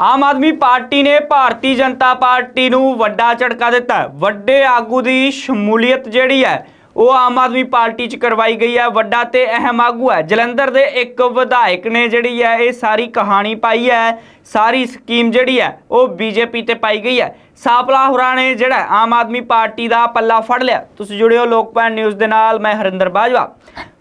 ਆਮ Aadmi party ਨੇ ਭਾਰਤੀ Janata party ਨੂੰ ਵੱਡਾ ਝਟਕਾ ਦਿੱਤਾ। ਵੱਡੇ ਆਗੂ ਦੀ ਸ਼ਮੂਲੀਅਤ ਜਿਹੜੀ ਹੈ, ਉਹ ਆਮ ਆਦਮੀ ਪਾਰਟੀ 'ਚ ਕਰਵਾਈ ਗਈ ਹੈ। ਵੱਡਾ ਤੇ ਅਹਿਮ ਆਗੂ ਹੈ। ਜਲੰਧਰ ਦੇ ਇੱਕ ਵਿਧਾਇਕ ਨੇ ਜਿਹੜੀ ਹੈ, ਇਹ ਸਾਰੀ ਕਹਾਣੀ ਪਾਈ ਹੈ। ਸਾਰੀ ਸਕੀਮ ਜਿਹੜੀ ਹੈ, ਉਹ ਬੀਜੇਪੀ ਤੇ ਪਾਈ ਗਈ ਹੈ। ਸਾਪਲਾ ਹੋਰਾਂ ਨੇ ਜਿਹੜਾ ਆਮ ਆਦਮੀ ਪਾਰਟੀ ਦਾ ਪੱਲਾ ਫੜ ਲਿਆ। ਤੁਸੀਂ ਜੁੜਿਓ ਲੋਕਪਾਲ ਨਿਊਜ਼ ਦੇ ਨਾਲ, ਮੈਂ ਹਰਿੰਦਰ ਬਾਜਵਾ।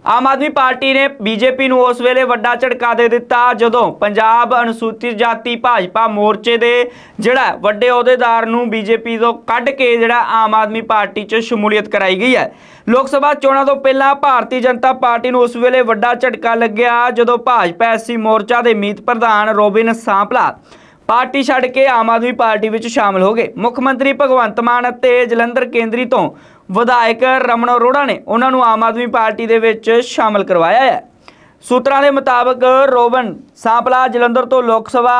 ਆਮ ਆਦਮੀ ਪਾਰਟੀ ਨੇ ਬੀਜੇਪੀ ਨੂੰ ਉਸ ਵੇਲੇ ਵੱਡਾ ਝਟਕਾ ਦੇ ਦਿੱਤਾ, ਜਦੋਂ ਪੰਜਾਬ ਅਨੁਸੂਚਿਤ ਜਾਤੀ ਭਾਜਪਾ ਮੋਰਚੇ ਦੇ ਜਿਹੜਾ ਵੱਡੇ ਅਹੁਦੇਦਾਰ ਨੂੰ ਬੀਜੇਪੀ ਤੋਂ ਕੱਢ ਕੇ ਜਿਹੜਾ ਆਮ ਆਦਮੀ ਪਾਰਟੀ 'ਚ ਸ਼ਮੂਲੀਅਤ ਕਰਾਈ ਗਈ ਹੈ। ਲੋਕ ਸਭਾ ਚੋਣਾਂ ਤੋਂ ਪਹਿਲਾਂ ਭਾਰਤੀ ਜਨਤਾ ਪਾਰਟੀ ਨੂੰ ਉਸ ਵੇਲੇ ਵੱਡਾ ਝਟਕਾ ਲੱਗਿਆ, ਜਦੋਂ ਭਾਜਪਾ ਐਸਸੀ ਮੋਰਚਾ ਦੇ ਮੀਤ ਪ੍ਰਧਾਨ ਰੋਬਿਨ ਸਾਂਪਲਾ ਪਾਰਟੀ ਛੱਡ ਕੇ ਆਮ ਆਦਮੀ ਪਾਰਟੀ ਵਿੱਚ ਸ਼ਾਮਲ ਹੋ ਗਏ। ਮੁੱਖ ਮੰਤਰੀ ਭਗਵੰਤ ਮਾਨ ਅਤੇ ਜਲੰਧਰ ਕੇਂਦਰੀ ਤੋਂ ਵਿਧਾਇਕ ਰਮਨ ਅਰੋੜਾ ਨੇ ਉਹਨਾਂ ਨੂੰ ਆਮ ਆਦਮੀ ਪਾਰਟੀ ਦੇ ਵਿੱਚ ਸ਼ਾਮਲ ਕਰਵਾਇਆ ਹੈ। ਸੂਤਰਾਂ ਦੇ ਮੁਤਾਬਕ ਰੋਬਨ ਸਾਂਪਲਾ ਜਲੰਧਰ ਤੋਂ ਲੋਕ ਸਭਾ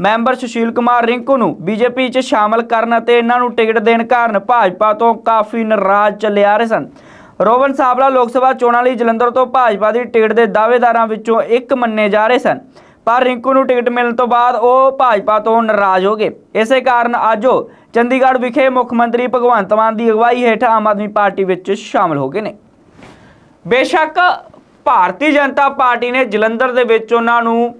ਮੈਂਬਰ ਸੁਸ਼ੀਲ ਕੁਮਾਰ ਰਿੰਕੂ ਨੂੰ ਬੀਜੇਪੀ 'ਚ ਸ਼ਾਮਲ ਕਰਨ ਅਤੇ ਇਹਨਾਂ ਨੂੰ ਟਿਕਟ ਦੇਣ ਕਾਰਨ ਭਾਜਪਾ ਤੋਂ ਕਾਫੀ ਨਾਰਾਜ਼ ਚੱਲੇ ਆ ਰਹੇ ਸਨ। ਰੋਬਨ ਸਾਂਪਲਾ ਲੋਕ ਸਭਾ ਚੋਣਾਂ ਲਈ ਜਲੰਧਰ ਤੋਂ ਭਾਜਪਾ ਦੀ ਟਿਕਟ ਦੇ ਦਾਅਵੇਦਾਰਾਂ ਵਿੱਚੋਂ ਇੱਕ ਮੰਨੇ ਜਾ ਰਹੇ ਸਨ। ਪਰ ਰਿੰਕੂ ਨੂੰ ਟਿਕਟ ਮਿਲਣ ਤੋਂ ਬਾਅਦ ਉਹ ਭਾਜਪਾ ਤੋਂ ਨਾਰਾਜ਼ ਹੋ ਗਏ। ਇਸੇ ਕਾਰਨ ਅੱਜ ਉਹ ਚੰਡੀਗੜ੍ਹ ਵਿਖੇ ਮੁੱਖ ਮੰਤਰੀ ਭਗਵੰਤ ਮਾਨ ਦੀ ਅਗਵਾਈ ਹੇਠ ਆਮ ਆਦਮੀ ਪਾਰਟੀ ਵਿੱਚ ਸ਼ਾਮਲ ਹੋ ਗਏ ਨੇ। ਬੇਸ਼ੱਕ ਭਾਰਤੀ ਜਨਤਾ ਪਾਰਟੀ ਨੇ ਜਲੰਧਰ ਦੇ ਵਿੱਚ ਉਹਨਾਂ ਨੂੰ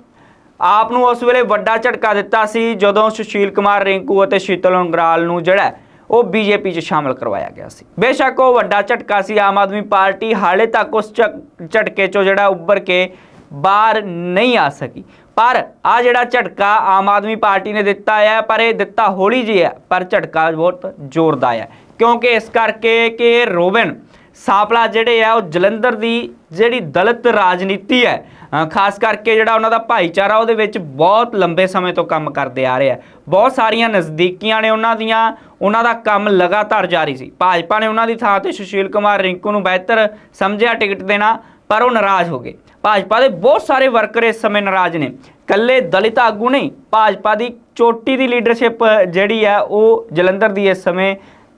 ਆਪ ਨੂੰ ਉਸ ਵੇਲੇ ਵੱਡਾ ਝਟਕਾ ਦਿੱਤਾ ਸੀ ਜਦੋਂ ਸੁਸ਼ੀਲ ਕੁਮਾਰ ਰਿੰਕੂ ਅਤੇ ਸ਼ੀਤਲ ਉਂਗਰਾਲ ਨੂੰ ਜਿਹੜਾ ਹੈ, ਉਹ ਬੀਜੇਪੀ 'ਚ ਸ਼ਾਮਲ ਕਰਵਾਇਆ ਗਿਆ ਸੀ। ਬੇਸ਼ੱਕ ਉਹ ਵੱਡਾ ਝਟਕਾ ਸੀ ਆਮ ਆਦਮੀ ਪਾਰਟੀ ਹਾਲੇ ਤੱਕ ਉਸ ਝਟਕੇ 'ਚੋਂ ਜਿਹੜਾ ਉੱਭਰ ਕੇ ਬਾਹਰ ਨਹੀਂ ਆ ਸਕੀ। ਪਰ ਆ ਜਿਹੜਾ ਝਟਕਾ ਆਮ ਆਦਮੀ ਪਾਰਟੀ ਨੇ ਦਿੱਤਾ ਹੈ ਪਰ ਇਹ ਦਿੱਤਾ ਹੌਲੀ ਜਿਹੀ ਹੈ ਪਰ ਝਟਕਾ ਬਹੁਤ ਜ਼ੋਰਦਾਰ ਹੈ ਕਿਉਂਕਿ ਇਸ ਕਰਕੇ ਕਿ ਰੋਬਿਨ ਸਾਪਲਾ ਜਿਹੜੇ ਆ, ਉਹ ਜਲੰਧਰ ਦੀ ਜਿਹੜੀ ਦਲਿਤ ਰਾਜਨੀਤੀ ਹੈ ਖਾਸ ਕਰਕੇ ਜਿਹੜਾ ਉਹਨਾਂ ਦਾ ਭਾਈਚਾਰਾ, ਉਹਦੇ ਵਿੱਚ ਬਹੁਤ ਲੰਬੇ ਸਮੇਂ ਤੋਂ ਕੰਮ ਕਰਦੇ ਆ ਰਹੇ। ਆ ਬਹੁਤ ਸਾਰੀਆਂ ਨਜ਼ਦੀਕੀਆਂ ਨੇ ਉਹਨਾਂ ਦੀਆਂ, ਉਹਨਾਂ ਦਾ ਕੰਮ ਲਗਾਤਾਰ ਜਾਰੀ ਸੀ। ਭਾਜਪਾ ਨੇ ਉਹਨਾਂ ਦੀ ਥਾਂ ਤੇ ਸੁਸ਼ੀਲ ਕੁਮਾਰ ਰਿੰਕੂ ਨੂੰ ਬਿਹਤਰ ਸਮਝਿਆ, ਟਿਕਟ ਦੇਣਾ ਪਰ ਉਹ ਨਾਰਾਜ਼ ਹੋ ਗਏ। ਭਾਜਪਾ ਦੇ ਬਹੁਤ ਸਾਰੇ ਵਰਕਰ ਇਸ ਸਮੇਂ ਨਾਰਾਜ਼ ਨੇ। ਕੱਲੇ ਦਲਿਤ ਆਗੂ ਨਹੀਂ, ਭਾਜਪਾ ਦੀ ਚੋਟੀ ਦੀ ਲੀਡਰਸ਼ਿਪ ਜਿਹੜੀ ਹੈ ਉਹ ਜਲੰਧਰ ਦੀ ਇਸ ਸਮੇਂ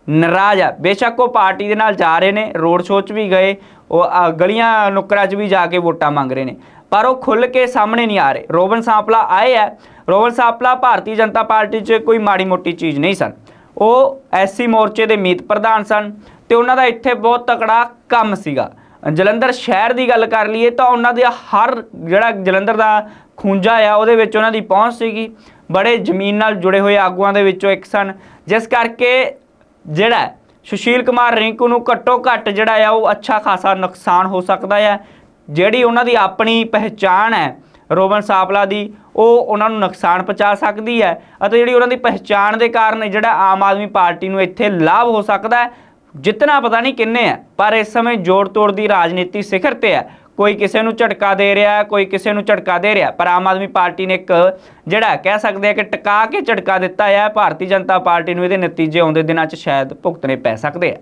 ਨਾਰਾਜ਼ ਆ। ਬੇਸ਼ੱਕ ਉਹ ਪਾਰਟੀ ਦੇ ਨਾਲ ਜਾ ਰਹੇ ਨੇ, ਰੋਡ ਸ਼ੋਅ 'ਚ ਵੀ ਗਏ, ਉਹ ਗਲੀਆਂ ਨੁੱਕਰਾਂ 'ਚ ਵੀ ਜਾ ਕੇ ਵੋਟਾਂ ਮੰਗ ਰਹੇ ਨੇ। ਪਰ ਉਹ ਖੁੱਲ ਕੇ ਸਾਹਮਣੇ ਨਹੀਂ ਆ ਰਹੇ। ਰੋਬਨ ਸਾਂਪਲਾ ਆਏ ਆ। ਰੋਬਨ ਸਾਂਪਲਾ ਭਾਰਤੀ ਜਨਤਾ ਪਾਰਟੀ 'ਚ ਕੋਈ ਮਾੜੀ ਮੋਟੀ ਚੀਜ਼ ਨਹੀਂ ਸਨ। ਉਹ ਐਸਸੀ ਮੋਰਚੇ ਦੇ ਮੀਤ ਪ੍ਰਧਾਨ ਸਨ ਤੇ ਉਹਨਾਂ ਦਾ ਇੱਥੇ ਬਹੁਤ ਤਕੜਾ ਕੰਮ ਸੀਗਾ। ਜਲੰਧਰ ਸ਼ਹਿਰ ਦੀ ਗੱਲ ਕਰ ਲਈਏ ਤਾਂ ਉਹਨਾਂ ਦੇ ਹਰ ਜਿਹੜਾ ਜਲੰਧਰ ਦਾ ਖੂੰਜਾ ਆ, ਉਹਦੇ ਵਿੱਚ ਉਹਨਾਂ ਦੀ ਪਹੁੰਚ ਸੀਗੀ। ਬੜੇ ਜ਼ਮੀਨ ਨਾਲ ਜੁੜੇ ਹੋਏ ਆਗੂਆਂ ਦੇ ਵਿੱਚੋਂ ਇੱਕ ਸਨ। ਜਿਸ ਕਰਕੇ ਜਿਹੜਾ ਸੁਸ਼ੀਲ ਕੁਮਾਰ ਰਿੰਕੂ ਨੂੰ ਘੱਟੋ ਘੱਟ ਜਿਹੜਾ ਆ, ਉਹ ਅੱਛਾ ਖਾਸਾ ਨੁਕਸਾਨ ਹੋ ਸਕਦਾ ਆ। ਜਿਹੜੀ ਉਹਨਾਂ ਦੀ ਆਪਣੀ ਪਹਿਚਾਣ ਹੈ ਰੋਬਨ ਸਾਪਲਾ ਦੀ, ਉਹ ਉਹਨਾਂ ਨੂੰ ਨੁਕਸਾਨ ਪਹੁੰਚਾ ਸਕਦੀ ਹੈ। ਅਤੇ ਜਿਹੜੀ ਉਹਨਾਂ ਦੀ ਪਹਿਚਾਣ ਦੇ ਕਾਰਨ ਜਿਹੜਾ ਆਮ ਆਦਮੀ ਪਾਰਟੀ ਨੂੰ ਇੱਥੇ ਲਾਭ ਹੋ ਸਕਦਾ ਹੈ ਜਿੱਤਣਾ ਪਤਾ ਨਹੀਂ ਕਿੰਨੇ ਹੈ ਪਰ ਇਸ ਸਮੇਂ ਜੋੜ ਤੋੜ ਦੀ ਰਾਜਨੀਤੀ ਸਿਖਰ ਤੇ ਹੈ ਕੋਈ ਕਿਸੇ ਨੂੰ ਝਟਕਾ ਦੇ ਰਿਹਾ, ਕੋਈ ਕਿਸੇ ਨੂੰ ਝਟਕਾ ਦੇ ਰਿਹਾ, ਪਰ ਆਮ ਆਦਮੀ ਪਾਰਟੀ ਨੇ ਇੱਕ ਜਿਹੜਾ ਕਹਿ ਸਕਦੇ ਆ ਕਿ ਟਿਕਾ ਕੇ ਝਟਕਾ ਦਿੱਤਾ ਹੈ ਭਾਰਤੀ ਜਨਤਾ ਪਾਰਟੀ ਨੂੰ ਇਹਦੇ ਨਤੀਜੇ ਆਉਂਦੇ ਦਿਨਾਂ 'ਚ ਸ਼ਾਇਦ ਭੁਗਤਣੇ ਪੈ ਸਕਦੇ ਆ।